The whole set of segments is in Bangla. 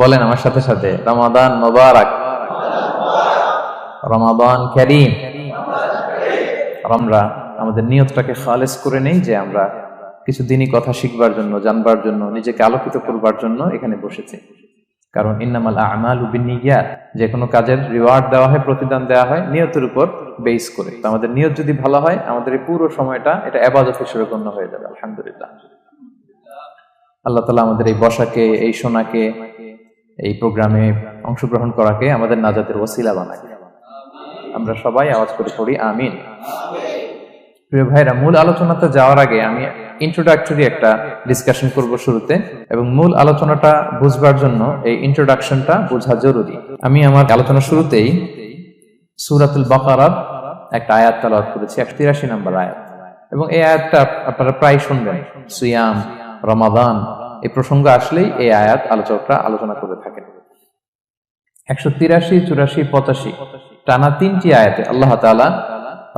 বলেন আমার সাথে সাথে, রমাদান মোবারক। রমাদান করিম। আমরা আমাদের নিয়তটাকে খালেস করে নেই যে আমরা কিছু দিনই কথা শিখবার জন্য, জানবার জন্য, নিজেকে আলোকিত করবার জন্য এখানে বসেছি। কারণ ইন্নামাল আমাল বিনিয়াত, যে কোনো কাজের রিওয়ার্ড দেওয়া হয়, প্রতিদান দেওয়া হয়, নিয়তের উপর বেস করে। তো আমাদের নিয়ত যদি ভালো হয়, আমাদের এই পুরো সময়টা এটা এবাদত হিসেবে গণ্য হয়ে যাবে, আলহামদুলিল্লাহ। আল্লাহ তালা আমাদের এই বসাকে, এই শোনাকে এই প্রোগ্রামে অংশগ্রহণ করাকে আমাদের নাজাতের ওসিলা বানায়। আমরা সবাই আওয়াজ করে পড়ি, আমিন। প্রিয় ভাইরা, মূল আলোচনাতে যাওয়ার আগে আমি ইন্ট্রোডাক্টরি একটা ডিসকাশন করব শুরুতে এবং মূল আলোচনাটা বুঝবার জন্য এই ইন্ট্রোডাকশনটা বোঝা জরুরি। আমি আমার আলোচনা শুরুতেই সুরাতুল বাকারার একটা আয়াত তালাওয়াত করেছি একশো তিরাশি নম্বর আয়াত। এবং এই আয়াতটা আপনারা প্রায় শুনবেন, সুয়াম, রমাদান এই প্রসঙ্গ আসলেই এই আয়াত আলোচকরা আলোচনা করে থাকেন। একশো তিরাশি, চুরাশি, পঁচাশি, টানা তিনটি আয়াতে আল্লাহ তালা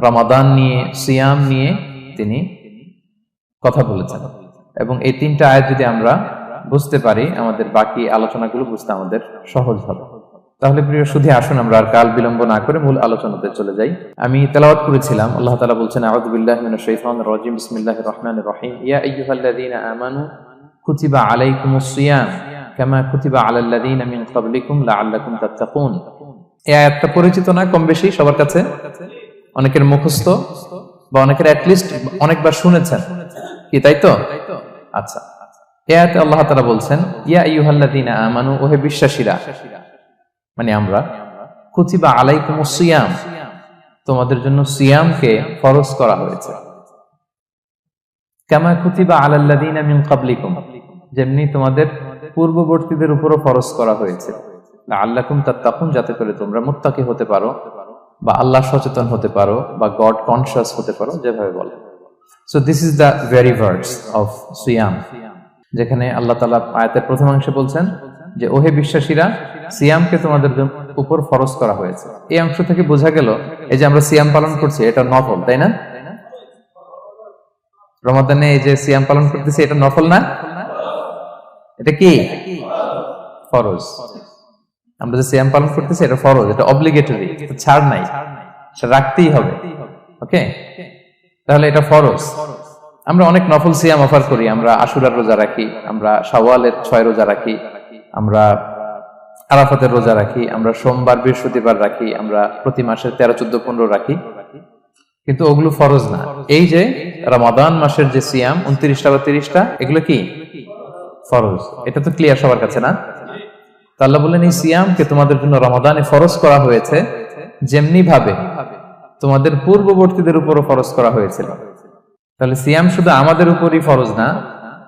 রমাদান নিয়ে, সিয়াম নিয়ে তিনি কথা বলেছেন। এবং এই তিনটা আয়াত যদি আমরা বুঝতে পারি, আমাদের বাকি আলোচনাগুলো বুঝতে আমাদের সহজ হবে। তাহলে প্রিয় শুধু আসুন আমরা আর কাল বিলম্ব না করে মূল আলোচনাতে চলে যাই। আমি তেলাওয়াত করেছিলাম, আল্লাহ তালা বলছেন শাইতানির রাজিম, বিসমিল্লাহির রহমানির রহিম। ইয়া আইয়ুহাল্লাযীনা আমানু কুতিবা আলাইকুমুস সিয়াম কুতিবা আলাল লাযীনা মিন ক্বাবলিকুম লাআল্লাকুম তাত্তাকুন এই আয়াতটা পরিচিত না, কম বেশি, সবার কাছে? অনেকের মুখস্থ বা অনেকের অনেকবার শুনেছেন। কি, তাই তো? আচ্ছা। এ আয়াতে আল্লাহ তাআলা বলছেন, ইয়া আইয়ুহাল্লাযীনা আমানু, ওহে বিশ্বাসীরা মানে আমরা, কুতিবা আলাইকুমুস সিয়াম, তোমাদের জন্য সিয়ামকে ফরজ করা হয়েছে। কামা কুতিবা আলাল্লাযীনা মিন ক্বাবলিকুম যেমনি তোমাদের পূর্ববর্তীদের উপরও ফরজ করা হয়েছে। আল্লাকুম তখন যাতে করে তোমরা মুত্তাকি হতে পারো বা আল্লাহ সচেতন হতে পারো বা গড কনসিয়াস হতে পারো, যেভাবে বলে। So this is the very words of সিয়াম, যেখানে আল্লাহ তালা আয়াতের প্রথমাংশে বলছেন যে, ওহে বিশ্বাসীরা, সিয়ামকে তোমাদের উপর ফরজ করা হয়েছে। এই অংশ থেকে বোঝা গেল এই যে আমরা সিয়াম পালন করছি, এটা নফল, তাই না? রমাদানে এই যে সিয়াম পালন করতেছি, এটা নফল না? এটা কি? ফরজ। আমরা যে সিয়াম পালন করতেছি, এটা ফরজ, এটা অব্লিগেটরি ছাড় নাই। সেটা রাখতেই হবে ওকে তাহলে এটা ফরজ। আমরা অনেক নফল সিয়াম অফার করি, আমরা আশুরার রোজা রাখি, আমরা শাওয়ালের ছয় রোজা রাখি, আমরা আরাফাতের রোজা রাখি, আমরা সোমবার, বৃহস্পতিবার রাখি, আমরা প্রতি মাসের তেরো, চোদ্দ, পনেরো রাখি। কিন্তু ওগুলো ফরজ না। এই যে, রমাদান মাসের যে সিয়াম, উনত্রিশটা বা তিরিশটা, এগুলো কি? ফরজ। এটা তো ক্লিয়ার সবার কাছে না? তো আল্লাহ বললেন, এই সিয়ামকে তোমাদের জন্য রমাদানে ফরজ করা হয়েছে, যেমনি ভাবে তোমাদের পূর্ববর্তীদের উপরও ফরজ করা হয়েছিল। তাহলে সিয়াম শুধু আমাদের উপরই ফরজ না,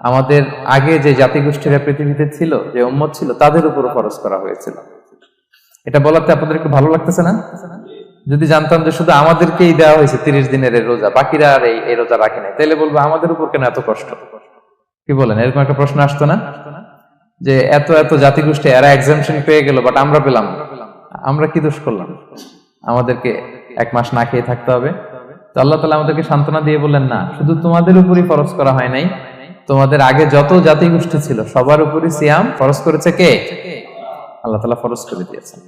আমাদের আগে যে জাতিগোষ্ঠীরা পৃথিবীতে ছিল, যে উম্মত ছিল, তাদের উপরও ফরজ করা হয়েছিল। এটা বলাতে আপনাদের একটু ভালো লাগতেছে না? যদি জানতাম যে শুধু আমাদেরকেই দেওয়া হয়েছে তিরিশ দিনের রোজা, বাকিরা আর এই রোজা রাখে নাই, তাইলে বলব আমাদের উপর কেন এত কষ্ট? কি বলেন? এরকম একটা প্রশ্ন আসতো না? যে এত এত জাতিগোষ্ঠী, এরা এক্সামশন পেয়ে গেল বাট আমরা পেলাম আমরা কি দোষ করলাম? আমাদেরকে এক মাস না খেয়ে থাকতে হবে। তো আল্লাহ তালা আমাদেরকে সান্ত্বনা দিয়ে বললেন, না, শুধু তোমাদের উপরই ফরজ করা হয় নাই। তোমাদের আগে যত জাতিগোষ্ঠী ছিল, সবার উপরই সিয়াম ফরজ করেছে কে? আল্লাহ তালা ফরজ করে দিয়েছেন।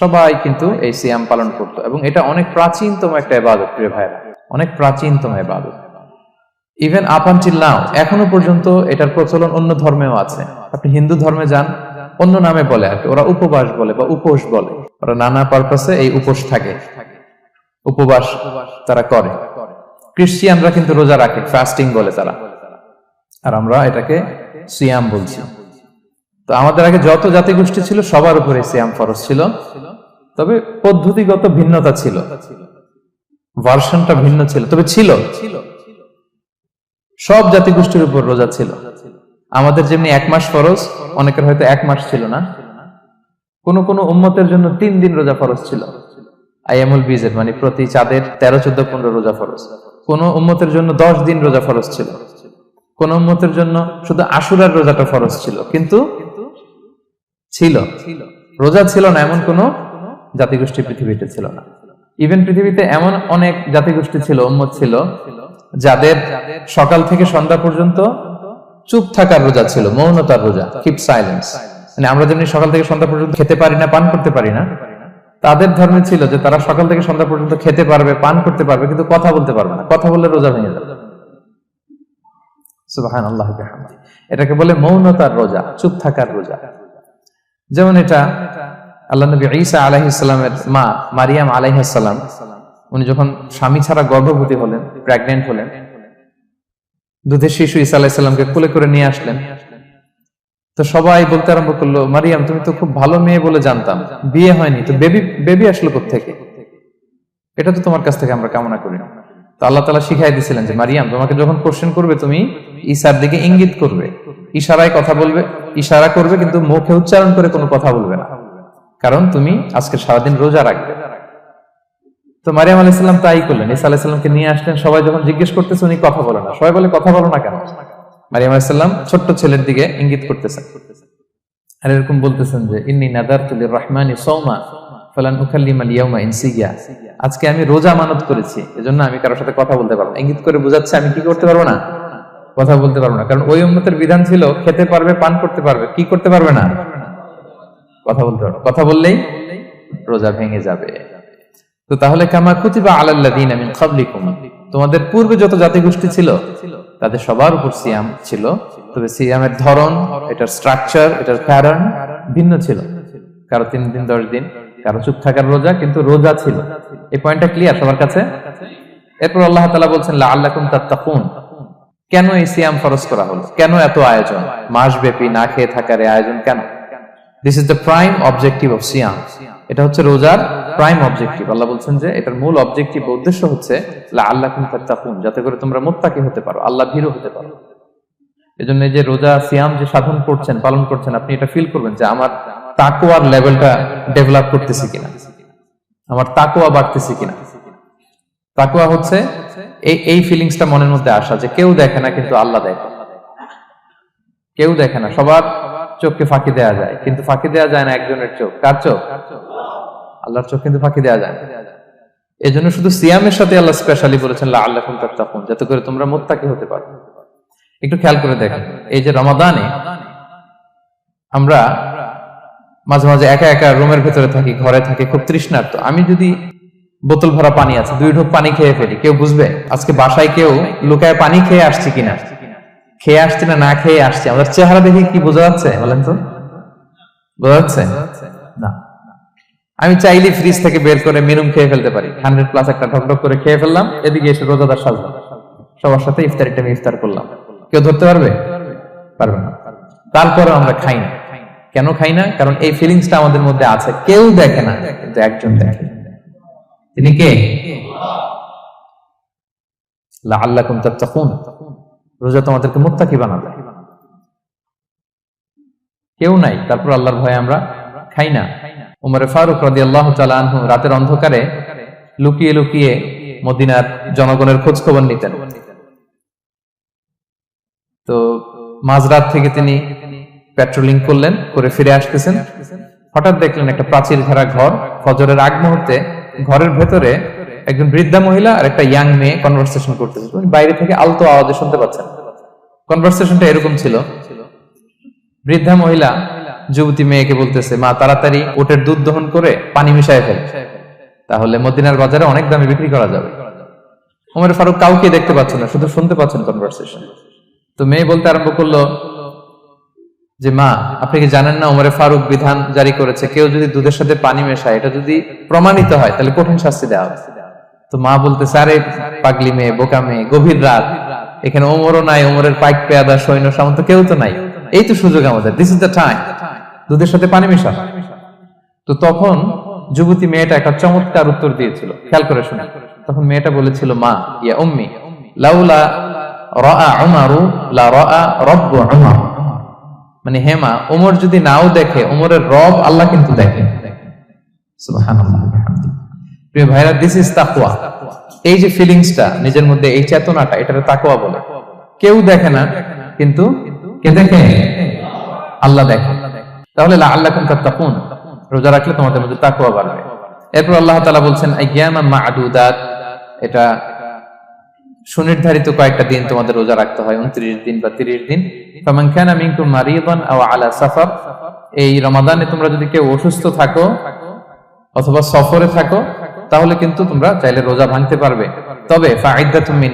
সবাই কিন্তু এই সিয়াম পালন করতো। এবং এটা অনেক প্রাচীনতম একটা এবাদত প্রিয় ভাইরা অনেক প্রাচীনতম এবাদত ইভেন আপ আনটিল নাও এখনও পর্যন্ত এটার প্রচলন অন্য ধর্মেও আছে। আপনি হিন্দু ধর্মে যান, অন্য নামে বলে আর কি। ওরা উপবাস বলে বা উপোস বলে। ওরা নানা পারপাসে এই উপোস থাকে। উপবাস তারা করে। ক্রিশ্চিয়ানরা কিন্তু রোজা রাখে ফাস্টিং বলে তারা। আর আমরা এটাকে সিয়াম বলছি। তো আমাদের আগে যত জাতিগোষ্ঠী ছিল, সবার উপরে সিয়াম ফরজ ছিল। তবে পদ্ধতিগত ভিন্নতা ছিল। ভার্সনটা ভিন্ন ছিল। তবে ছিল। সব জাতিগোষ্ঠীর উপর রোজা ছিল। আমাদের যেমনি এক মাস ফরজ, অনেকের হয়তো এক মাস ছিল না। কোন কোন উম্মতের জন্য তিন দিন রোজা ফরজ ছিল। আইয়ামুল বিজের মানে প্রতি চাঁদের তেরো, চোদ্দ, পনেরো রোজা ফরজ। কোন উম্মতের জন্য দশ দিন রোজা ফরজ ছিল। কোন উম্মতের জন্য শুধু আশুরার রোজাটা ফরজ ছিল, কিন্তু ছিল। রোজা ছিল না, এমন কোন জাতিগোষ্ঠী পৃথিবীতে ছিল না। ইভেন পৃথিবীতে এমন অনেক জাতিগোষ্ঠী ছিল, উম্মত ছিল যাদের সকাল থেকে সন্ধ্যা পর্যন্ত চুপ থাকার রোজা ছিল, মৌনতার রোজা কিপ সাইলেন্স মানে আমরা যেমনি সকাল থেকে সন্ধ্যা পর্যন্ত খেতে পারি না, পান করতে পারি না, তাদের ধর্মে ছিল যে তারা সকাল থেকে সন্ধ্যা পর্যন্ত খেতে পারবে, পান করতে পারবে, কিন্তু কথা বলতে পারবে না, কথা বললে রোজা ভেঙে যাবে। এটাকে বলে মৌনতার রোজা, চুপ থাকার রোজা। যেমন এটা আল্লাহ নবী ঈসা আলাইহিসসালামের মা মারিয়াম আলাইহিসসালাম উনি যখন স্বামী ছাড়া গর্ভবতী হলেন প্রেগনেন্ট হলেন, দুধের শিশু ঈসা আলাইহিসসালামকে কোলে করে নিয়ে আসলেন। তো সবাই বলতে আরম্ভ করল, মারিয়াম, তুমি তো খুব ভালো মেয়ে বলে জানতাম। বিয়ে হয়নি, তো বেবি বেবি আসলো থেকে এটা তো তোমার কাছ থেকে আমরা কামনা করি। তো আল্লাহ তালা শিখাই দিয়েছিলেন যে, মারিয়াম, তোমাকে যখন কোশ্চেন করবে, তুমি ঈশার দিকে ইঙ্গিত করবে। ইশারায় কথা বলবে, ইশারা করবে, কিন্তু মুখে উচ্চারণ করে কোনো কথা বলবে না। কারণ তুমি আজকে সারাদিন রোজা রাখবে। তো মারিয়াম আলাইসাল্লাম তাই করলেন। ঈসা আলাইসাল্লামকে নিয়ে আসলেন। সবাই যখন জিজ্ঞেস করতেছে, উনি কথা বলে না। সবাই বলে, কথা বলো না কেন? মারিয়াম আলাইসাল্লাম ছোট্ট ছেলের দিকে ইঙ্গিত করতেছেন আর এরকম বলতেছেন যে, ইন্নি নাদার তুলির রহমানি সৌমা ফালান ইয়াউমা আজকে আমি রোজা মানত করেছি, এজন্য আমি কারোর সাথে কথা বলতে পারব না। ইঙ্গিত করে বোঝাচ্ছে, আমি কি করতে পারব না? কথা বলতে পারব না। কারণ ওই উম্মতের বিধান ছিল, খেতে পারবে, পান করতে পারবে, কি করতে পারবে না? কথা বলতে পারবে কথা বললেই রোজা ভেঙে যাবে। তো তাহলে কামা কুতিবা আলাল্লাযিনা মিন ক্বাবলিকুম। তোমাদের পূর্বে যত জাতিগোষ্ঠী ছিল, তাদের সবার উপর সিয়াম ছিল। তবে সিয়ামের ধরন, এটার স্ট্রাকচার এটার প্যাটার্ন ভিন্ন ছিল। কারও তিন দিন, দশ দিন, কারও চুপ থাকার রোজা, কিন্তু রোজা ছিল। এই পয়েন্টটা ক্লিয়ার সবার কাছে? এরপর আল্লাহ তালা বলছেন আল্লাহ তাত্তাকুন। কেন এই সিয়াম ফরজ করা হলো? কেন এত আয়োজন? মাস ব্যাপী না খেয়ে থাকার আয়োজন কেন? This is the prime objective of সিয়াম। এটা হচ্ছে রোজার প্রাইম অবজেক্টিভ আল্লাহ বলছেন যে এটার মূল অবজেক্টিভ উদ্দেশ্য হচ্ছে আল্লাহ তাত্তাকুন, যাতে করে তোমরা মোত্তাকি হতে পারো, আল্লাহ ভীরু হতে পারো। এজন্য এই যে রোজা, সিয়াম যে সাধন করছেন, পালন করছেন, আপনি এটা ফিল করবেন যে আমার তাকোয়ার লেভেলটা ডেভেলপ করতেছি কিনা। আমার তাকোয়া বাড়তেছি কিনা। তাকোয়া হচ্ছে, এই এই ফিলিংসটা মনের মধ্যে আসা যে কেউ দেখে না, কিন্তু আল্লাহ দেখে কেউ দেখে না, সবার চোখকে ফাঁকি দেওয়া যায়, কিন্তু ফাঁকি দেওয়া যায় না একজনের চোখ। কার চোখ? আল্লাহর চোখ কিন্তু ফাঁকি দেওয়া যায় এই জন্য শুধু সিয়ামের সাথে আল্লাহ স্পেশালি বলেছেন আল্লাহ তাত্তাকুন, যাতে করে তোমরা মোত্তাকি হতে পারো। একটু খেয়াল করে দেখেন, এই যে রমাদানে আমরা মাঝে মাঝে একা একা রুমের ভেতরে থাকি, ঘরে থাকি, খুব তৃষ্ণার্ত। আমি যদি বোতল ভরা পানি আছে, দুই ঢোক পানি খেয়ে ফেলি, কেউ বুঝবে? আজকে বাসায় কেউ লুকায় পানি খেয়ে আসছি কিনা? খেয়ে আসছি না না খেয়ে আসছি? আমাদের চেহারা দেখে কি বোঝা যাচ্ছে বলেন তো? বোঝা যাচ্ছে? না। আমি চাইলে ফ্রিজ থেকে বের করে মিনুম খেয়ে ফেলতে পারি। হান্ড্রেড প্লাস একটা ঢকঢক করে খেয়ে ফেললাম, এদিকে এসে রোজাদার সাজলাম। সবার সাথে ইফতার একটা ইফতার করলাম। কেউ ধরতে পারবে? পারবে না। তারপরে আমরা খাই না। কেন খাই না? কারণ এই ফিলিংসটা আমাদের মধ্যে আছে। কেউ দেখে না কিন্তু একজন দেখে। তিনি কে? লাআল্লাকুম তাত্তাকুন। রোজা তোমাদেরকে মুত্তাকি বানাবে। কেউ নাই। তারপর আল্লাহর ভয়ে আমরা খাই না। উমরে ফারুক রাদিয়াল্লাহু তাআলা আনহু রাতের অন্ধকারে লুকিয়ে লুকিয়ে মদিনার জনগণের খোঁজ খবর নিতেন। তো মাঝরাত থেকে তিনি পেট্রোলিং করলেন, করে ফিরে আসতেছেন। হঠাৎ দেখলেন একটা প্রাচীর ঘেরা ঘর। ফজরের আগ মুহূর্তে ঘরের ভেতরে একজন বৃদ্ধা মহিলা আর একটা ইয়াং মেয়ে কনভারসেশন করতেছে। বাইরে থেকে আলতো আওয়াজে শুনতে পাচ্ছেন। কনভারসেশনটা এরকম ছিল। বৃদ্ধা মহিলা যুবতী মেয়েকে বলতেছে, মা, তাড়াতাড়ি ওটের দুধ দহন করে পানি মিশায় ফেল। তাহলে মদিনার বাজারে অনেক দামে বিক্রি করা যাবে। ওমর ফারুক কাউকে দেখতে পাচ্ছেন না, শুধু শুনতে পাচ্ছেন কনভারসেশন তো মেয়ে বলতে আরম্ভ করল যে, মা, আপনি কি জানেন না উমরে ফারুক বিধান জারি করেছে? কেউ যদি দুধের সাথে পানি মেশায়, এটা যদি প্রমাণিত হয়, তাহলে কঠিন শাস্তি দেওয়া হবে। তো মা বলতে আরে পাগলি মেয়ে, বোকা মেয়ে, গভীর রাত। এখানে ওমরও নাই, ওমরের পাইক পেয়াদা, সৈন্য সামন্ত কেউ তো নাই। এই তো সুযোগ আমাদের দিস ইজ দ্য টাইম দুধের সাথে পানি মেশা। তো তখন যুবতী মেয়েটা একটা চমৎকার উত্তর দিয়েছিল। খেয়াল করে শুনে তখন মেয়েটা বলেছিল, মা, ইয়া উম্মি, লাউলা রা উমারু, লা রা রব্বু উমার। মানে হেমা ওমর যদি নাও দেখে ওমরের রব আল্লাহ কিন্তু দেখে। প্রিয় ভাইরা দিস ইজ তাকুয়া এই যে ফিলিংসটা নিজের মধ্যে এই চেতনাটা, এটার তাকুয়া বলে। কেউ দেখে না, কিন্তু কে দেখে? আল্লাহ দেখে। তাহলে রোজা রাখলে তোমাদের মধ্যে তাকুয়া বাড়বে। এরপর আল্লাহ তালা বলছেন এটা সুনির্ধারিত কয়েকটা দিন তোমাদের রোজা রাখতে হয়, উনত্রিশ দিন বা তিরিশ দিন। আলা সাফার, এই রমাদানে তোমরা যদি কেউ অসুস্থ থাকো অথবা সফরে থাকো, তাহলে কিন্তু তোমরা চাইলে রোজা ভাঙতে পারবে। তবে ফাইদাতুম মিন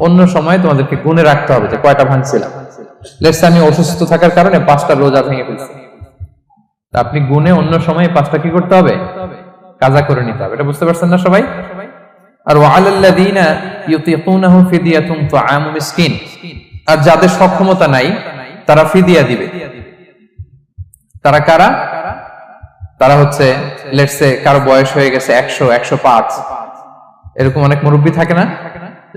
অন্য সময় তোমাদেরকে গুনে রাখতে হবে যে কয়টা ভাঙছিলাম। লেটস আমি অসুস্থ থাকার কারণে পাঁচটা রোজা ভেঙে ফেলছি। আপনি গুনে অন্য সময় পাঁচটা কি করতে হবে? কাজা করে নিতে হবে। এটা বুঝতে পারছেন না সবাই? আর ওয়ালাল্লাযীনা তুআমু মিসকিন। আর যাদের সক্ষমতা নাই, তারা ফিদিয়া দিবে। তারা কারা? তারা হচ্ছে লেটসে কারও বয়স হয়ে গেছে একশো একশো পাঁচ। এরকম অনেক মুরব্বী থাকে না?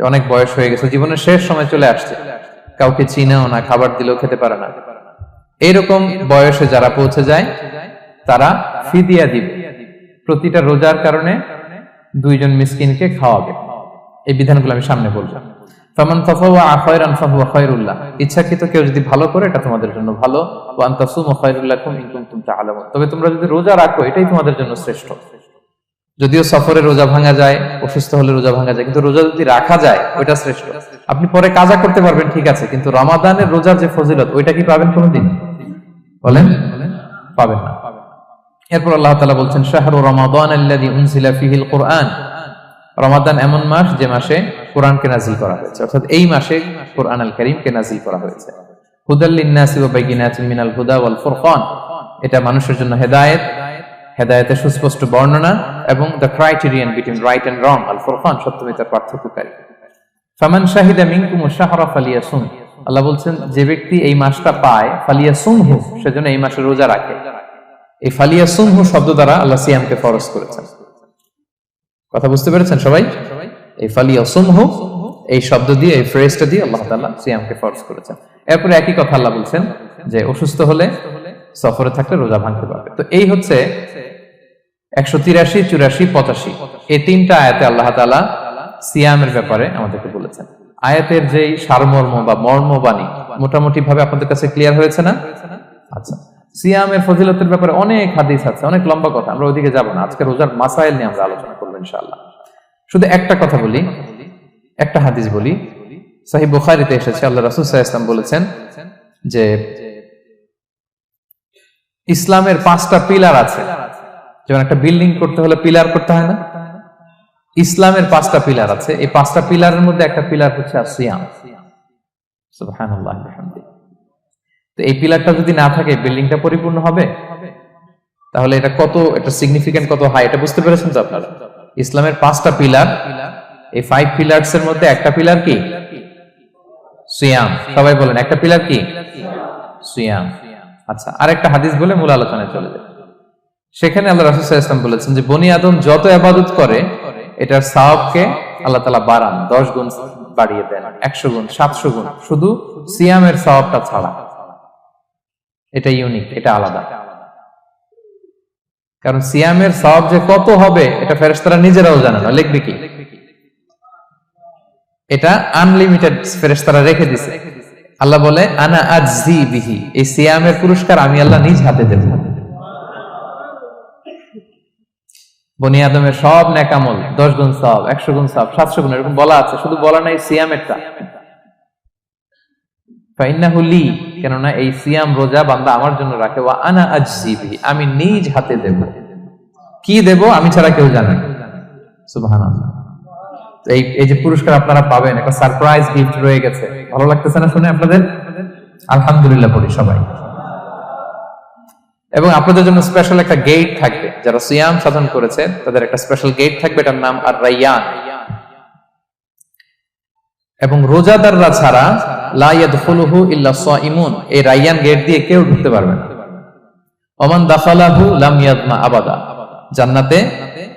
অনেক বয়স হয়ে গেছে, জীবনের শেষ সময় চলে আসছে। কাউকে চিনেও না, খাবার দিলেও খেতে পারে না। এইরকম বয়সে যারা পৌঁছে যায়, তারা ফিদিয়া দিবে। প্রতিটা রোজার কারণে দুইজন মিসকিনকে খাওয়াবে। এই বিধানগুলো আমি সামনে বলব। ফামান ইচ্ছাকৃত কেউ যদি ভালো করে, এটা তোমাদের জন্য ভালো। ওয়া আন তাসুমু খায়রুল্লাকুম ইন কুনতুম তবে তোমরা যদি রোজা রাখো, এটাই তোমাদের জন্য শ্রেষ্ঠ। যদিও সফরে রোজা ভাঙা যায়, অসুস্থ হলে রোজা ভাঙা যায়, কিন্তু রোজা যদি রাখা যায়, ওইটা শ্রেষ্ঠ। আপনি পরে কাজা করতে পারবেন, ঠিক আছে, কিন্তু রমাদানের রোজার যে ফজিলত, ওইটা কি পাবেন কোনোদিন? বলেন? পাবেন না। এরপর আল্লাহ তাআলা বলছেন, শাহরু রমাদান কুরআন। রমাদান এমন মাস যে মাসে কোরআনকে নাজিল করা হয়েছে। অর্থাৎ এই মাসে কোরআন আল করিমকে নাজিল করা হয়েছে। হুদাল্লিন নাসি ওয়া বাইয়িনাতিন মিনাল হুদা ওয়াল ফুরকান। এটা মানুষের জন্য হেদায়েত হেদায়েতের সুস্পষ্ট বর্ণনা এবং the criterion between right and wrong আল ফুরকান সত্যমিতার পার্থক্যকারী। ফামান শাহিদা মিনকুম শাহরা ফালিয়াসুম আল্লাহ বলছেন, যে ব্যক্তি এই মাসটা পায় ফালিয়াসুমহু সেজন্য এই মাসে রোজা রাখে। এই ফালিয়াসুমহু শব্দ দ্বারা আল্লাহ সিয়ামকে ফরজ করেছেন। কথা বুঝতে পেরেছেন সবাই? এই ফালিয়াসুমহু এই শব্দ দিয়ে, এই ফ্রেজটা দিয়ে আল্লাহ তাআলা সিয়ামকে ফরজ করেছেন। এরপরে একই কথা আল্লাহ বলছেন, যে অসুস্থ হলে সফরে থাকলে রোজা ভাঙতে পারবে। তো এই হচ্ছে একশো তিরাশি, চুরাশি, পঁচাশি। এই তিনটা আয়াতে আল্লাহ তাআলা সিয়ামের ব্যাপারে আমাদেরকে বলেছেন। আয়াতের যেই সারমর্ম বা মর্মবাণী মোটামুটি ভাবে আপনাদের কাছে ক্লিয়ার হয়েছে না? আচ্ছা। সিয়ামের ফজিলতের ব্যাপারে অনেক হাদিস আছে, অনেক লম্বা কথা, আমরা ওইদিকে যাব না। আজকে রোজার মাসাইল নিয়ে আমরা আলোচনা করব ইনশাআল্লাহ। শুধু একটা কথা বলি, একটা হাদিস বলি। সাহিব বুখারিতে এসেছে, আল্লাহ রাসূল আলাইহি ওয়াসাল্লাম বলেছেন যে ইসলামের পাঁচটা পিলার আছে। যেমন একটা বিল্ডিং করতে হলে পিলার করতে হয় না। ইসলামের পাঁচটা পিলার আছে। এই পাঁচটা পিলারের মধ্যে একটা পিলার হচ্ছে তো এই পিলারটা যদি না থাকে, বিল্ডিংটা পরিপূর্ণ হবে? তাহলে এটা কত, এটা সিগনিফিকেন্ট কত হাই এটা বুঝতে পেরেছেন তো আপনারা? ইসলামের পাঁচটা পিলার, এই ফাইভ পিলার্স এর মধ্যে একটা পিলার কি? সিয়াম। সবাই বলেন, একটা পিলার কি? সিয়াম। আচ্ছা আরেকটা হাদিস বলে মূল আলোচনায় চলে যায় সেখানে আল্লাহ রাসূল ওয়াসাল্লাম বলেছেন যে, বনি আদম যত ইবাদত করে, এটার সওয়াবকে আল্লাহ তাআলা বাড়ান 10 গুণ বাড়িয়ে দেন 100 গুণ 700 গুণ, শুধু সিয়ামের সওয়াবটা ছাড়া। এটা ইউনিক এটা আলাদা। কারণ সিয়ামের সওয়াব যে কত হবে, এটা ফেরেশতারা নিজেরাও জানে না। লিখবে কি? এটা আনলিমিটেড ফেরেশতারা রেখে দিছে। আল্লাহ বলে, আনা আজজি বিহি, এই সিয়ামের পুরস্কার আমি আল্লাহ নিজ হাতে দেব। বনি আদমের সব নেকামল দশ গুণ সব, একশো গুণ সব, সাতশো গুণ, এরকম বলা আছে, শুধু বলা নাই সিয়ামেরটা। কেননা এই সিয়াম রোজা বান্দা আমার জন্য রাখে, ওয়া আনা আমি নিজ হাতে দেব। কি দেব আমি ছাড়া কেউ জানে না। এই এই যে পুরস্কার আপনারা পাবেন, একটা সারপ্রাইজ গিফট রয়ে গেছে। ভালো লাগতেছে না শুনে আপনাদের? আলহামদুলিল্লাহ পড়ি সবাই। এবং আপনাদের জন্য স্পেশাল একটা গেট থাকবে। যারা সিয়াম সাধন করেছে, তাদের একটা স্পেশাল গেট থাকবে, এটার নাম আর রাইয়ান এবং রোজাদাররা ছাড়া লা ইয়াদখুলুহু ইল্লা সাইমুন এই রাইয়ান গেট দিয়ে কেউ ঢুকতে পারবে না। ওমান দাখালাহু লাম ইয়াদমা আবাদা। জান্নাতে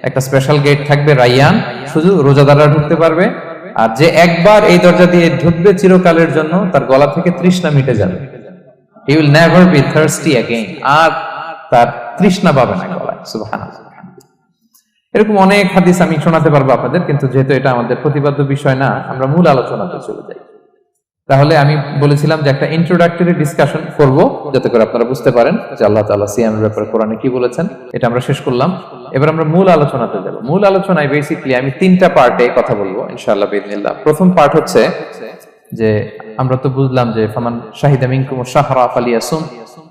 একটা স্পেশাল গেট থাকবে রাইয়ান। শুধু রোজাদাররা ঢুকতে পারবে। আর যে একবার এই দরজা দিয়ে ঢুকবে চিরকালের জন্য, তার গলা থেকে তৃষ্ণা মিটে যাবে। He will never be thirsty again আর তার তৃষ্ণা পাবে না গলায়। সুবহানাল্লাহ। এরকম অনেক হাদিস আমি শোনাতে পারব আপনাদের, কিন্তু যেহেতু এটা আমাদের প্রতিপাদ্য বিষয় না, আমরা মূল আলোচনাতে চলে যাই। তাহলে আমি বলেছিলাম যে একটা ইন্ট্রোডাক্টরি ডিসকাশন করব, যাতে করে আপনারা বুঝতে পারেন যে আল্লাহ তাআলা সিয়ামের ব্যাপারে কোরআনে কি বলেছেন। এটা আমরা শেষ করলাম। এবার আমরা মূল আলোচনাতে যাব। মূল আলোচনায় বেসিক্যালি আমি তিনটা পার্টে কথা বলব, ইনশাআল্লাহ বিদিনিল্লাহ প্রথম পার্ট হচ্ছে যে আমরা তো বুঝলাম যে ফামান শাহিদা মিনকুম শাহরা ফালিয়াসুম,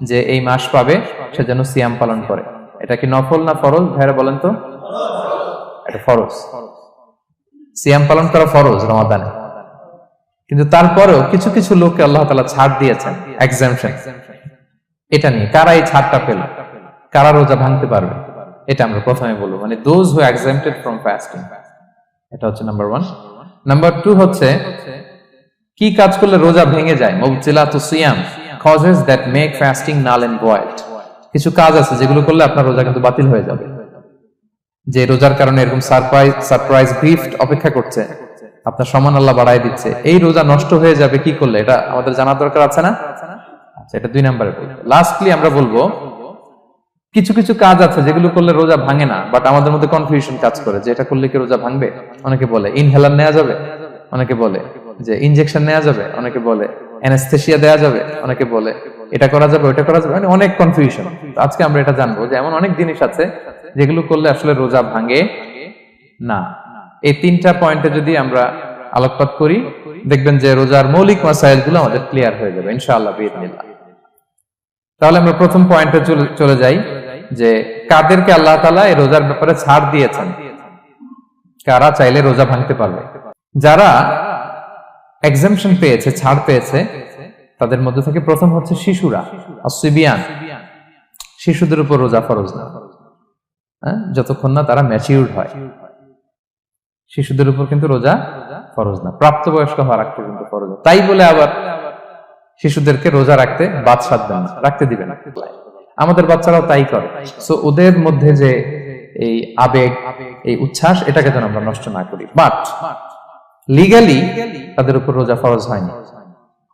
যে এই মাস পাবে সে যেন সিয়াম পালন করে। এটা কি নফল না ফরজ? ভাইরা বলেন তো। এটা ফরজ। সিয়াম পালন করা ফরজ রমাদানে। কিন্তু তারপরেও কিছু কিছু লোককে আল্লাহ তালা ছাড় দিয়েছেন এক্সামশন এটা নিয়ে কারা এই ছাড়টা পেল? কারা রোজা ভাঙতে পারবে? এটা আমরা প্রথমে বলব। মানে those who exempted from fasting এটা হচ্ছে নাম্বার ওয়ান নাম্বার টু হচ্ছে, কি কাজ করলে রোজা ভেঙে যায়? মুবজিলা তো সিয়াম causes that make fasting null and void কিছু কাজ আছে যেগুলো করলে আপনার রোজা কিন্তু বাতিল হয়ে যাবে। যে রোজার কারণে এরকম সারপ্রাইজ সারপ্রাইজ গিফট অপেক্ষা করছে। আপনার সমান আল্লাহ বাড়াই দিচ্ছে। এই রোজা নষ্ট হয়ে যাবে কি করলে? এটা আমাদের জানার দরকার আছে না? আচ্ছা এটা দুই নম্বরে লাস্টলি আমরা বলব, কিছু কিছু কাজ আছে যেগুলো করলে রোজা ভাঙে না বাট আমাদের মধ্যে কনফিউশন কাজ করে যে এটা করলে কি রোজা ভাঙবে? অনেকে বলে ইনহেলার নেওয়া যাবে? অনেকে বলে যে ইনজেকশন নেওয়া যাবে? অনেকে বলে অ্যানেস্থেশিয়া দেওয়া যাবে? অনেকে বলে এটা করা যাবে ওটা করা যাবে? মানে অনেক কনফিউশন আজকে আমরা এটা জানব যে এমন অনেক জিনিস আছে যেগুলো করলে আসলে রোজা ভাঙে না। এই তিনটা পয়েন্টে যদি আমরা আলোকপাত করি, দেখবেন যে রোজার মৌলিক মাসাইলগুলো আমাদের ক্লিয়ার হয়ে যাবে, ইনশাআল্লাহ বিদিনিল্লাহ তাহলে আমরা প্রথম পয়েন্টে চলে যাই যে কাদেরকে আল্লাহ তালা এই রোজার ব্যাপারে ছাড় দিয়েছেন? কারা চাইলে রোজা ভাঙতে পারবে? যারা এক্সামশন পেয়েছে, ছাড় পেয়েছে, তাদের মধ্যে থেকে প্রথম হচ্ছে শিশুরা অসিবিয়ান শিশুদের উপর রোজা ফরজ না। হ্যাঁ? যতক্ষণ না তারা ম্যাচিউর্ড হয়। শিশুদের উপর কিন্তু রোজা ফরজ না। প্রাপ্তবয়স্ক হওয়ার আগ পর্যন্ত ফরজ না। তাই বলে আবার শিশুদেরকে রোজা রাখতে বাদ সাধবেন না, রাখতে দিবেন আমাদের বাচ্চারাও তাই করে। সো ওদের মধ্যে যে এই আবেগ, এই উচ্ছ্বাস, এটাকে যেন আমরা নষ্ট না করি। বাট লিগালি তাদের উপর রোজা ফরজ হয়নি।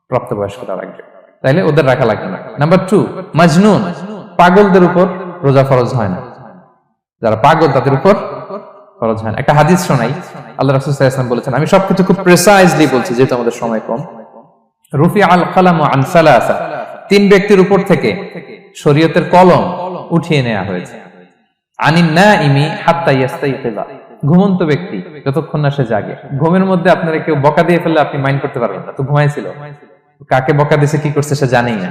প্রাপ্তবয়স্কতা রাখবে। তাইলে ওদের রাখা লাগবে না। নাম্বার টু মাজনুন। পাগলদের উপর রোজা ফরজ হয় না। যারা পাগল, তাদের উপর ফরজ হয় একটা হাদিস শোনাই। আল্লাহ রাসূল ওয়াসাল্লাম বলেছেন, আমি সবকিছু খুব প্রেসাইজলি বলছি, যেহেতু আমাদের সময় কম। রুফি আল কালাম আন সালাসা, তিন ব্যক্তির উপর থেকে শরীয়তের কলম উঠিয়ে নেওয়া হয়েছে। আনিন না ইমি হাত্তা ইয়াস্তাইকিলা ঘুমন্ত ব্যক্তি যতক্ষণ না সে জাগে। ঘুমের মধ্যে আপনারা কেউ বকা দিয়ে ফেললে আপনি মাইন্ড করতে পারবেন না। তো ঘুমাইছিল। কাকে বকা দিয়েছে কি করছে সে জানেই না।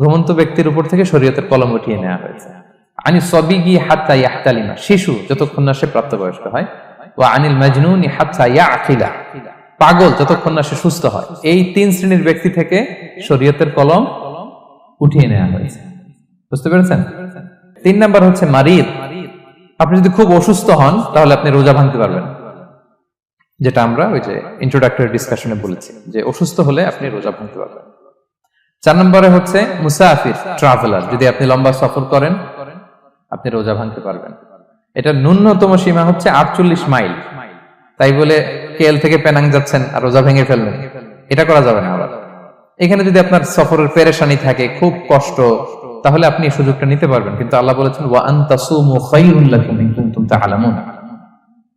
ঘুমন্ত ব্যক্তির উপর থেকে শরীয়তের কলম উঠিয়ে নেওয়া হয়েছে। আনি সবিগি হাত্তা ইয়াহতালিমা। শিশু, যতক্ষণ না সে প্রাপ্তবয়স্ক হয়। ও আনিল মাজনুনি হাত্তা ইয়াকিলা। পাগল, যতক্ষণ না সে সুস্থ হয়। এই তিন শ্রেণির ব্যক্তি থেকে শরীয়তের কলম উঠিয়ে নেওয়া হয়েছে। বুঝতে পেরেছেন? তিন নাম্বার হচ্ছে মারিদ। আপনি যদি খুব অসুস্থ হন, তাহলে আপনি রোজা ভাঙতে পারবেন। যেটা আমরা ওই যে ইন্ট্রোডাক্টরি ডিসকাশনে বলেছি, যে অসুস্থ হলে আপনি রোজা ভাঙতে পারবেন। চার নম্বরে হচ্ছে মুসাফির ট্রাভেলার যদি আপনি লম্বা সফর করেন আপনি রোজা ভাঙতে পারবেন। এটা ন্যূনতম সীমা হচ্ছে আটচল্লিশ মাইল। তাই বলে কেএল থেকে পেনাং যাচ্ছেন আর রোজা ভেঙে ফেলবেন এটা করা যাবে না আবার। এখানে যদি আপনার সফরের পেরেশানি থাকে, খুব কষ্ট, তাহলে আপনি এই সুযোগটা নিতে পারবেন। কিন্তু আল্লাহ বলেছেন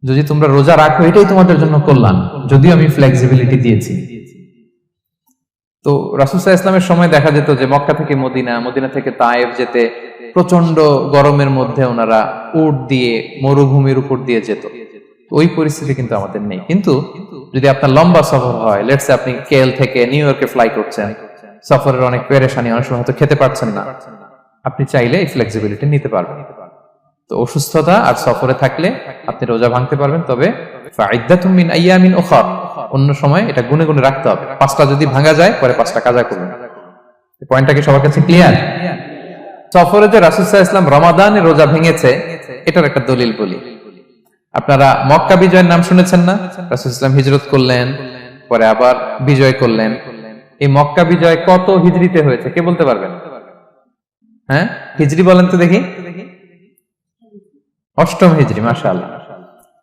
যদি তোমরা রোজা রাখো, এটাই তোমাদের জন্য কল্যাণ। যদিও আমি ফ্লেক্সিবিলিটি দিয়েছি। তো রাসুসাহ ইসলামের সময় দেখা যেত যে মক্কা থেকে মদিনা মদিনা থেকে তায়েব যেতে প্রচণ্ড গরমের মধ্যে ওনারা উট দিয়ে মরুভূমির উপর দিয়ে যেত। ওই পরিস্থিতি কিন্তু আমাদের নেই। কিন্তু যদি আপনার লম্বা সফর হয় লেটস আপনি কেএল থেকে নিউ ইয়র্কে ফ্লাই করছেন, সফরের অনেক পেরেশানি অনেক সময় হয়তো খেতে পারছেন না। আপনি চাইলে এই ফ্লেক্সিবিলিটি নিতে পারবেন। তো অসুস্থতা আর সফরে থাকলে আপনি রোজা ভাঙতে পারবেন, তবে ফাইদ্দাতুম মিন আইয়ামিন উখর, অন্য সময় এটা গুনে গুনে রাখতে হবে। পাঁচটা যদি ভাঙা যায়, পরে পাঁচটা কাজা করবেন পয়েন্টটা কি সবার কাছে ক্লিয়ার সফরে যে রাসুসাহ ইসলাম রমাদানে রোজা ভেঙেছে, এটার একটা দলিল বলি। আপনারা মক্কা বিজয়ের নাম শুনেছেন না? রাসুল ইসলাম হিজরত করলেন, পরে আবার বিজয় করলেন। এই মক্কা বিজয় কত হিজরিতে হয়েছে, কে বলতে পারবেন? হ্যাঁ? হিজরি বলেন তো দেখি। অষ্টম হিজরি, মাশাআল্লাহ।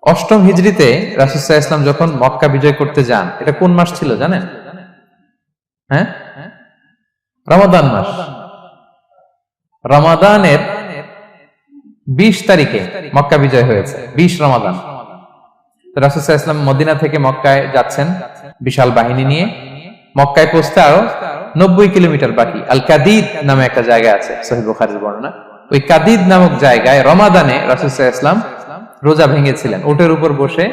অষ্টম হিজরিতে রাসুসাহ ইসলাম যখন মক্কা বিজয় করতে যান, এটা কোন মাস ছিল জানেন? হ্যাঁ? রমাদান মাস। রমাদানের বিশ তারিখে মক্কা বিজয় হয়েছে, বিশ রমাদান। রাসুসাহ মদিনা থেকে মক্কায় যাচ্ছেন, বিশাল বাহিনী নিয়ে। মক্কায় পৌঁছতে আরও নব্বই কিলোমিটার বাকি। আল কাদিদ নামে একটা জায়গা আছে বর্ণনা। ওই কাদিদ নামক জায়গায় রমাদানে রাসুসাহ রোজা ভেঙেছিলেন। ওটের উপর বসে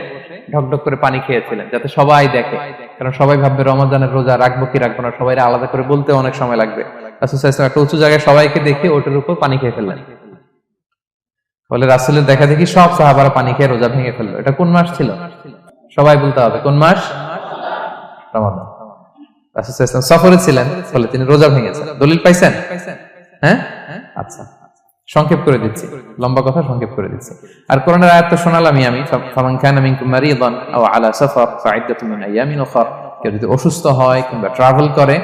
ঢকঢক করে পানি খেয়েছিলেন, যাতে সবাই দেখে। কারণ সবাই ভাববে রমাদানের রোজা রাখব কি রাখব না সবাই আলাদা করে বলতে অনেক সময় লাগবে। রাসুল সাল্লাল্লাহু একটা উঁচু জায়গায় সবাইকে দেখে ওটার উপর পানি খেয়ে ফেললেন ফলে রাসুলের দেখা দেখি সব সাহাবারা পানি খেয়ে রোজা ভেঙে ফেলল এটা কোন মাস ছিল? সবাই বলতে হবে, কোন মাস? রমাদান। রাসুল সাল্লাল্লাহু আলাইহি ওয়াসাল্লাম সফরে ছিলেন, ফলে তিনি রোজা ভেঙেছেন। দলিল পাইছেন? হ্যাঁ? আচ্ছা। সংক্ষেপ করে দিচ্ছি। লম্বা কথা সংক্ষেপ করে দিচ্ছি। আর কোরআনের আয়াত তো শোনালামই আমি ফামান কানা মিনকুম মারিদান আও আলা সাফার ফাইদাতুম মিন আইয়ামিন কেউ যদি অসুস্থ হয় কিংবা ট্রাভেল করে,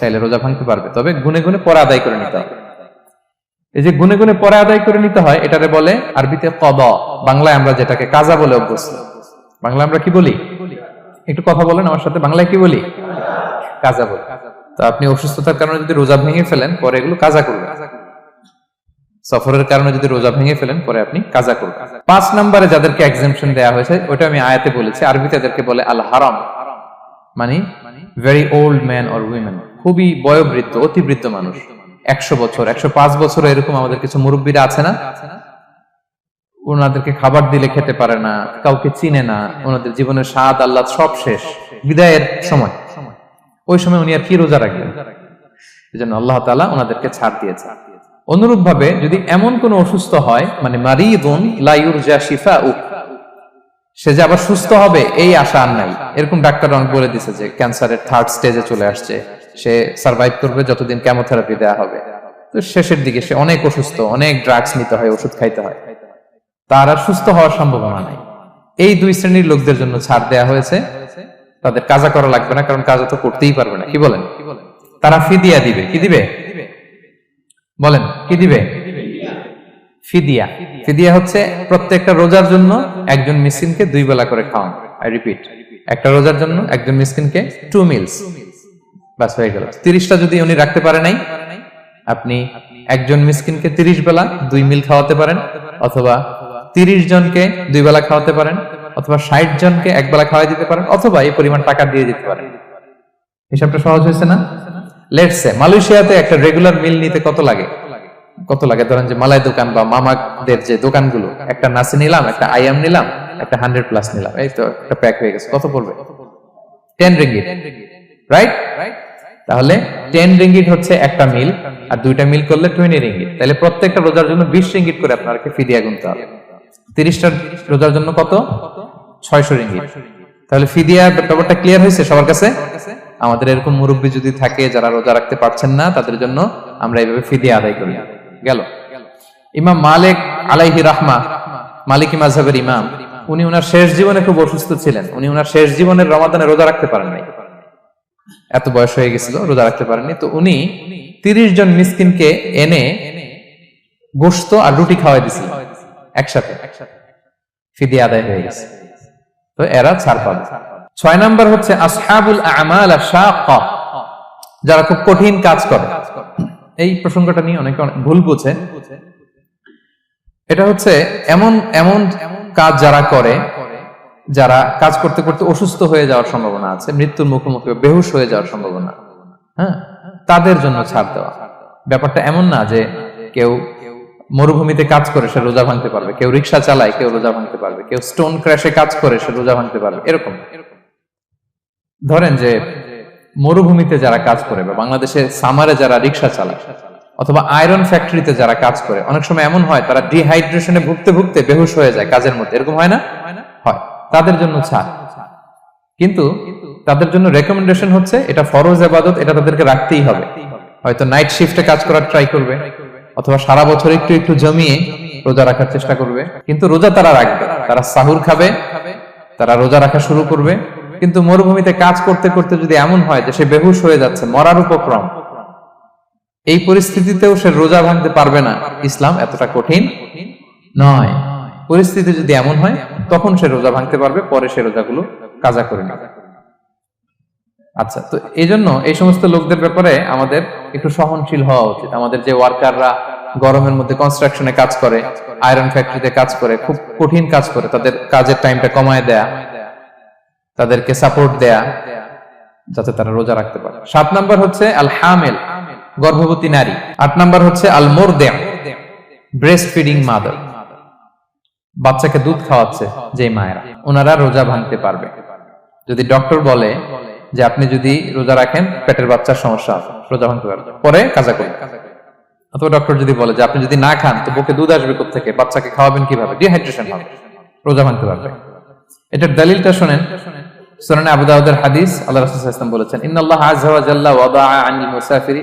চাইলে রোজা ভাঙতে পারবে। তবে গুনে গুনে পরে আদায় করে নিতে হবে। এই যে গুনে গুনে পরে আদায় করে নিতে হয়, এটারে বলে আরবিতে কদ। বাংলায় আমরা যেটাকে কাজা বলে অভ্যস্ত। বাংলা আমরা কি বলি? একটু কথা বলেন আমার সাথে, বাংলায় কি বলি? কাজা বলি। তো আপনি অসুস্থতার কারণে যদি রোজা ভেঙে ফেলেন, পরে এগুলো কাজা করবেন। সফরের কারণে যদি রোজা ভেঙে ফেলেন, পরে আপনি কাজা করবেন। পাঁচ নম্বরে যাদেরকে এক্সামশন দেওয়া হয়েছে ওটা আমি আয়াতে বলেছি, আরবিতে তাদেরকে বলে আল হারাম মানে very old man or women খুবই বয়োবৃদ্ধ অতিবৃদ্ধ মানুষ। একশো বছর একশো পাঁচ বছর এরকম আমাদের কিছু মুরব্বীরা আছে না? ওনাদেরকে খাবার দিলে খেতে পারে না কাউকে চিনে না ওনাদের জীবনের স্বাদ আল্লাহ সব শেষ বিদায়ের সময়। ওই সময় উনি আর কি রোজা রাখবেন? এই জন্য আল্লাহ তালা ওনাদেরকে ছাড় দিয়েছে। অনুরূপ ভাবে যদি এমন কোন অসুস্থ হয় মানে মারিদুন লাইউর যা শিফা উ সে যে আবার সুস্থ হবে, এই আশা আর নাই। এরকম ডাক্তার অনেক বলে দিছে যে ক্যান্সারের থার্ড স্টেজে চলে আসছে। সে সার্ভাইভ করবে যতদিন কেমোথেরাপি দেওয়া হবে। তো শেষের দিকে সে অনেক অসুস্থ, অনেক ড্রাগস নিতে হয়, ওষুধ খাইতে হয়। তার আর সুস্থ হওয়ার সম্ভাবনা নাই। এই দুই শ্রেণির লোকদের জন্য ছাড় দেয়া হয়েছে। তাদের কাজা করা লাগবে না, কারণ কাজা তো করতেই পারবে না। কি বলেন? তারা ফিদিয়া দিবে। কি দিবে? বলেন, কি দিবে? ফিদিয়া। ফিদিয়া হচ্ছে প্রত্যেকটা রোজার জন্য একজন মিসকিনকে দুই বেলা করে খাওয়ান। আই রিপিট একটা রোজার জন্য একজন মিসকিনকে টু মিলস বাস হয়ে গেল। তিরিশটা যদি উনি রাখতে পারে নাই, আপনি একজন মিসকিনকে তিরিশ বেলা দুই মিল খাওয়াতে পারেন, অথবা তিরিশ জনকে দুই বেলা খাওয়াতে পারেন, অথবা ষাট জনকে এক বেলা খাওয়াই দিতে পারেন, অথবা এই পরিমাণ টাকা দিয়ে দিতে পারেন। হিসাবটা সহজ হয়েছে না? লেটসে মালয়েশিয়াতে একটা রেগুলার মিল নিতে কত লাগে? কত লাগে? ধরেন যে মালাই দোকান বা মামাদের যে দোকানগুলো, একটা নাসি নিলাম, একটা আইএম নিলাম, একটা হান্ড্রেড প্লাস নিলাম, এই তো একটা প্যাক হয়ে গেছে, কত পড়বে? টেন রিঙ্গিট রাইট তাহলে টেন রিঙ্গিট হচ্ছে একটা মিল আর দুইটা মিল করলে টোয়েন্টি রিঙ্গিট তাহলে প্রত্যেকটা রোজার জন্য বিশ রিঙ্গিট করে আপনাকে ফিদিয়া গুনতে হবে। তিরিশটা রোজার জন্য কত? ছয়শো রিঙ্গিট তাহলে ফিদিয়া ব্যাপারটা ক্লিয়ার হয়েছে সবার কাছে? আমাদের এরকম মুরব্বী যদি থাকে যারা রোজা রাখতে পারছেন না, তাদের জন্য আমরা এইভাবে ফিদিয়া আদায় করি। গেল। ইমাম মালিক আলাইহি রাহমা, মালিক মাঝহের ইমাম, উনি ওনার শেষ জীবনে খুব অসুস্থ ছিলেন। উনি ওনার শেষ জীবনের রমাদানে রোজা রাখতে পারেন নাই। এত বয়স হয়ে গেছিল, রোজা রাখতে পারেননি। তো উনি তিরিশ জন মিসকিনকে এনে গোস্ত আর রুটি খাওয়াই দিছিল, একসাথে। ফিদিয়া আদায় হয়ে গেছে। তো এরা ছাড় পাবে। ছয় নাম্বার হচ্ছে আসহাবুল আমাল যারা খুব কঠিন কাজ করে। এই প্রসঙ্গটা নিয়ে অনেকে ভুল বুঝে। এটা হচ্ছে এমন এমন কাজ যারা করে, যারা কাজ করতে করতে অসুস্থ হয়ে যাওয়ার সম্ভাবনা আছে, মৃত্যুর মুখোমুখি, বেহুশ হয়ে যাওয়ার সম্ভাবনা হ্যাঁ? তাদের জন্য ছাড় দেওয়া। ব্যাপারটা এমন না যে কেউ মরুভূমিতে কাজ করে, সে রোজা ভাঙতে পারবে। কেউ রিক্সা চালায়, কেউ রোজা ভাঙতে পারবে। কেউ স্টোন ক্র্যাশে কাজ করে, সে রোজা ভাঙতে পারবে। এরকম। ধরেন যে মরুভূমিতে যারা কাজ করে বা বাংলাদেশে সামারে যারা রিক্সা চালায় অথবা আয়রন ফ্যাক্টরিতে যারা কাজ করে, অনেক সময় এমন হয় তারা ডিহাইড্রেশনে ভুগতে ভুগতে বেহুশ হয়ে যায় কাজের মধ্যে। এরকম হয় না? হয়। তাদের জন্য ছাড়। কিন্তু তাদের জন্য রেকমেন্ডেশন হচ্ছে এটা ফরজ আবাদত, এটা তাদেরকে রাখতেই হবে। হয়তো নাইট শিফটে কাজ করার ট্রাই করবে, অথবা সারা বছর একটু একটু জমিয়ে রোজা রাখার চেষ্টা করবে। কিন্তু রোজা তারা রাখবে। তারা সাহুর খাবে, তারা রোজা রাখা শুরু করবে কিন্তু মরুভূমিতে কাজ করতে করতে যদি এমন হয় যে সে বেহুশ হয়ে যাচ্ছে, মরার উপক্রম। এই পরিস্থিতিতেও সে রোজা ভাঙতে পারবে না। ইসলাম এতটা কঠিন নয়। পরিস্থিতি যদি এমন হয়, তখন সে রোজা ভাঙতে পারবে, পরে সে রোজাগুলো কাজা করে নেবে। আচ্ছা তো এই জন্য এই সমস্ত লোকদের ব্যাপারে আমাদের একটু সহনশীল হওয়া উচিত। আমাদের যে ওয়ার্কাররা গরমের মধ্যে কনস্ট্রাকশনে কাজ করে আয়রন ফ্যাক্টরিতে কাজ করে, খুব কঠিন কাজ করে, তাদের কাজের টাইমটা কমায় দেয়া। তাদেরকে সাপোর্ট দেয়া যাতে তারা রোজা রাখতে পারে। সাত নাম্বার হচ্ছে আল হামেল গর্ভবতী নারী। আট নাম্বার হচ্ছে আল মোর দেয়া ব্রেস্ট ফিডিং মাদার বাচ্চাকে দুধ খাওয়াচ্ছে যে মায়েরা, ওনারা রোজা ভাঙতে পারবে। যদি ডক্টর বলে যে আপনি যদি রোজা রাখেন, পেটের বাচ্চার সমস্যা আছে, রোজা ভাঙতে পারবে। পরে কাজা করবে অথবা ডক্টর যদি বলে যে আপনি যদি না খান, তো বুকে দুধ আসবে থেকে বাচ্চাকে খাওয়াবেন কীভাবে? ডিহাইড্রেশন হবে। রোজা ভাঙতে পারবে। এটার দলিলটা শুনেন সুনানে আবু দাউদের হাদিস আল্লাহ রাসূল সাল্লাল্লাহু বলেছেন, ইন্নাল্লাহ আযজা ওয়া মুসাফিরি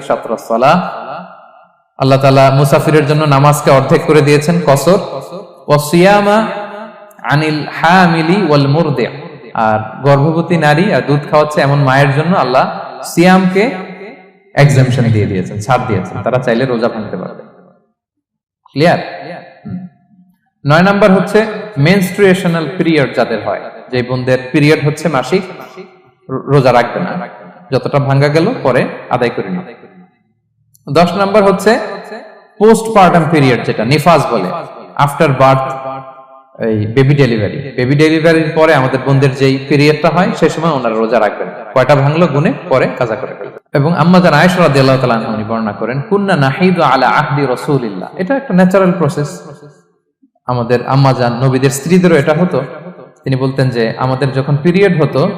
আল্লাহ তাআলা মুসাফিরের জন্য নামাজকে অর্ধেক করে দিয়েছেন, কসর। ওয়া সিয়ামা আনিল হামিলি ওয়াল মুরদি। আর গর্ভবতী নারী আর দুধ খাওয়াচ্ছে এমন মায়ের জন্য আল্লাহ সিয়ামকে এক্সামশন দিয়ে দিয়েছেন, ছাড় দিয়েছেন। তারা চাইলে রোজা ভাঙতে পারবে। ক্লিয়ার নয় নাম্বার হচ্ছে মেনস্ট্রুয়েশনাল পিরিয়ড যাদের হয়। যে বোনদের পিরিয়ড হচ্ছে মাসিক, রোজা রাখবে না। যতটা ভাঙ্গা গেল, পরে আদায় করে নিবে। দশ নাম্বার হচ্ছে পোস্ট পার্টাম পিরিয়ড যেটা, নিফাজ বলে। আফটার বার্থ এই বেবি ডেলিভারি বেবি ডেলিভারির পরে আমাদের বোনদের যেই পিরিয়ডটা হয়, সেই সময় ওনারা রোজা রাখবেন। কয়টা ভাঙলো? গুনে পরে কাজা করে ফেলবেন এবং আম্মা জান আয়েশা রাদিয়াল্লাহু তাআলা উনি বর্ণনা করেন, কুন্না নাহিদু আলা আহদি রাসূলিল্লাহ। এটা একটা ন্যাচারাল প্রসেস আমাদের আম্মা জান নবীদের স্ত্রীদেরও এটা হতো। তিনি বলতেন যে, আমাদের যখন পিরিয়ড হতো,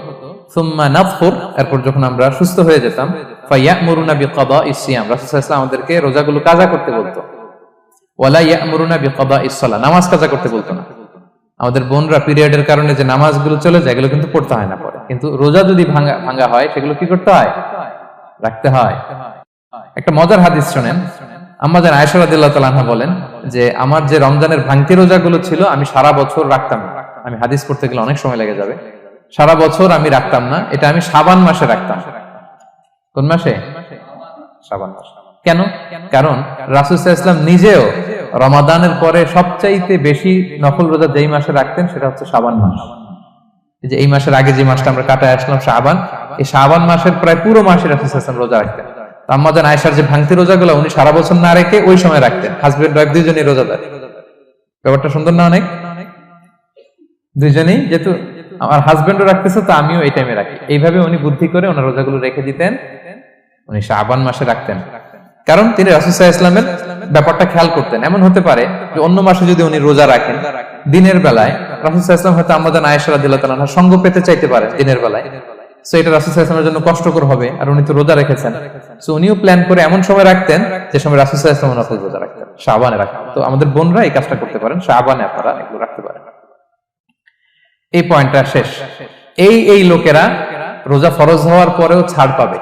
সুম্মা নাফুর এরপর যখন আমরা সুস্থ হয়ে যেতাম ফাইয়ামুরুনা বিকাদাইস সিয়াম রাসূল সাল্লাল্লাহু আমাদেরকে রোজাগুলো কাজা করতে বলতো। ওয়ালা সালাহ নামাজ কাজা করতে বলতো না। আমাদের বোনরা পিরিয়ডের কারণে যে নামাজগুলো চলে যায়, এগুলো কিন্তু পড়তে হয় না পরে। কিন্তু রোজা যদি ভাঙা ভাঙা হয়, সেগুলো কি করতে হয়? রাখতে হয়। একটা মজার হাদিস শোনেন। আয়েশা রাদিয়াল্লাহু তাআলা বলেন যে, আমার যে রমজানের ভাঙতি রোজাগুলো ছিল, আমি সারা বছর রাখতাম না। আমি হাদিস পড়তে গেলে অনেক সময় লেগে যাবে। সারা বছর আমি রাখতাম না, এটা আমি সাবান মাসে রাখতাম। কোন মাসে? সাবান মাসে। কেন? কারণ আলাইহি ওয়াসাল্লাম নিজেও রমাদানের পরে সবচাইতে বেশি নফল রোজা যেই মাসে রাখতেন, সেটা হচ্ছে সাবান মাস। যে এই মাসের আগে যে মাসটা আমরা কাটায় আসলাম সাবান এই সাবান মাসের প্রায় পুরো মাসে আলাইহি ওয়াসাল্লাম রোজা রাখতেন। আম্মাজান আয়েশার যে ভাঙতি রোজাগুলো, উনি সারা বছর না রেখে ওই সময় রাখতেন। হাজবেন্ড ওয়াইফ দুইজনই রোজাদার ব্যাপারটা সুন্দর না অনেক? দুইজনেই যেহেতু আমার হাজবেন্ডও রাখতেছে, তো আমিও এই টাইমে রাখি। এইভাবে উনি বুদ্ধি করে ওনার রোজাগুলো রেখে দিতেন, উনি শাবান মাসে রাখতেন। কারণ তিনি রাসুসাহ ইসলামের ব্যাপারটা খেয়াল করতেন। এমন হতে পারে যে অন্য মাসে যদি উনি রোজা রাখেন, দিনের বেলায় রাসুসাহ ইসলাম হয়তো আমাদের আয়েশা রাদিল্লাহ তাআলা সঙ্গ পেতে চাইতে পারে দিনের বেলায়। সো এটা রাসুসাহ ইসলামের জন্য কষ্টকর হবে আর উনি তো রোজা রেখেছেন। সো উনিও প্ল্যান করে এমন সময় রাখতেন যে সময় রাসুসাহ ইসলাম রোজা রাখতেন। শাবানে রাখতেন। তো আমাদের বোনরা এই কাজটা করতে পারেন। শাবানে আপনারা এগুলো রাখতে পারেন। এই পয়েন্টটা শেষ। এই এই লোকেরা রোজা ফরজ হওয়ার পরেও ছাড় পাবে।